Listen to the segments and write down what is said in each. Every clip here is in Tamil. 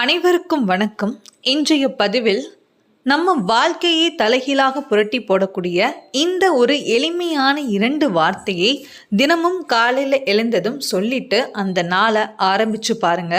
அனைவருக்கும் வணக்கம். இன்றைய பதிவில் நம்ம வாழ்க்கையை தலைகீழாக புரட்டி போடக்கூடிய இந்த ஒரு எளிமையான இரண்டு வார்த்தையை தினமும் காலையில் எழுந்ததும் சொல்லிட்டு அந்த நாளை ஆரம்பிச்சு பாருங்க.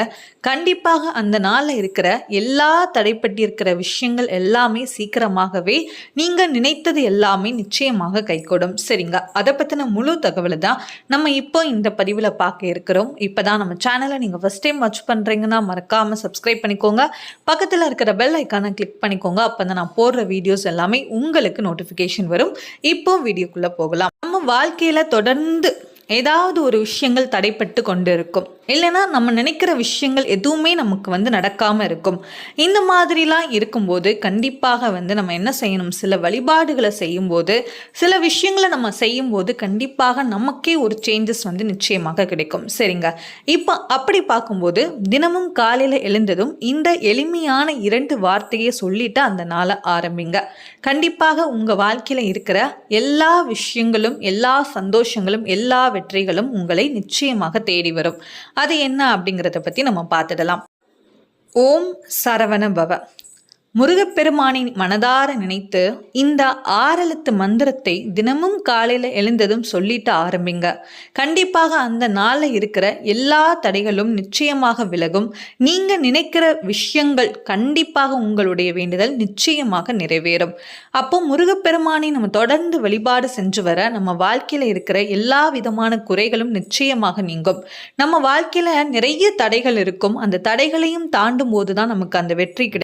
கண்டிப்பாக அந்த நாளில் இருக்கிற எல்லா தடைப்பட்டிருக்கிற விஷயங்கள் எல்லாமே சீக்கிரமாகவே நீங்கள் நினைத்தது எல்லாமே நிச்சயமாக கைகூடும். சரிங்க. அதை பற்றின முழு தகவலை தான் நம்ம இப்போ இந்த பதிவில் பார்க்க இருக்கிறோம். இப்போ தான் நம்ம சேனலை நீங்கள் ஃபஸ்ட் டைம் வாட்ச் பண்ணுறீங்கன்னா மறக்காமல் சப்ஸ்கிரைப் பண்ணிக்கோங்க. பக்கத்தில் இருக்கிற பெல் ஐக்கானை கிளிக் பண்ணிக்கோங்க. அப்போ தான் நான் போடுற வீடியோஸ் எல்லாமே உங்களுக்கு நோட்டிஃபிகேஷன் வரும். இப்போ வீடியோக்குள்ளே போகலாம். நம்ம வாழ்க்கையில் தொடர்ந்து ஏதாவது ஒரு விஷயங்கள் தடைப்பட்டு கொண்டு இருக்கும் இல்லைன்னா நம்ம நினைக்கிற விஷயங்கள் எதுவுமே நமக்கு வந்து நடக்காமல் இருக்கும். இந்த மாதிரிலாம் இருக்கும்போது கண்டிப்பாக வந்து நம்ம என்ன செய்யணும்? சில வழிபாடுகளை செய்யும்போது சில விஷயங்களை நம்ம செய்யும்போது கண்டிப்பாக நமக்கே ஒரு சேஞ்சஸ் வந்து நிச்சயமாக கிடைக்கும். சரிங்க? இப்போ அப்படி பார்க்கும்போது தினமும் காலையில் எழுந்ததும் இந்த எளிமையான இரண்டு வார்த்தையை சொல்லிட்டு அந்த நாளை ஆரம்பிங்க. கண்டிப்பாக உங்கள் வாழ்க்கையில் இருக்கிற எல்லா விஷயங்களும் எல்லா சந்தோஷங்களும் எல்லா வெற்றிகளும் உங்களை நிச்சயமாக தேடி வரும். அது என்ன அப்படிங்கிறத பற்றி நம்ம பார்த்துடலாம். ஓம் சரவண பவ. முருகப்பெருமானின் மனதார நினைத்து இந்த ஆறெழுத்து மந்திரத்தை தினமும் காலையில் எழுந்ததும் சொல்லிட்டு ஆரம்பிங்க. கண்டிப்பாக அந்த நாளில் இருக்கிற எல்லா தடைகளும் நிச்சயமாக விலகும். நீங்கள் நினைக்கிற விஷயங்கள் கண்டிப்பாக உங்களுடைய வேண்டுதல் நிச்சயமாக நிறைவேறும். அப்போ முருகப்பெருமானை நம்ம தொடர்ந்து வழிபாடு செஞ்சு வர நம்ம வாழ்க்கையில் இருக்கிற எல்லா விதமான குறைகளும் நிச்சயமாக நீங்கும். நம்ம வாழ்க்கையில் நிறைய தடைகள் இருக்கும். அந்த தடைகளையும் தாண்டும் போது தான் நமக்கு அந்த வெற்றி கிடைக்கும்.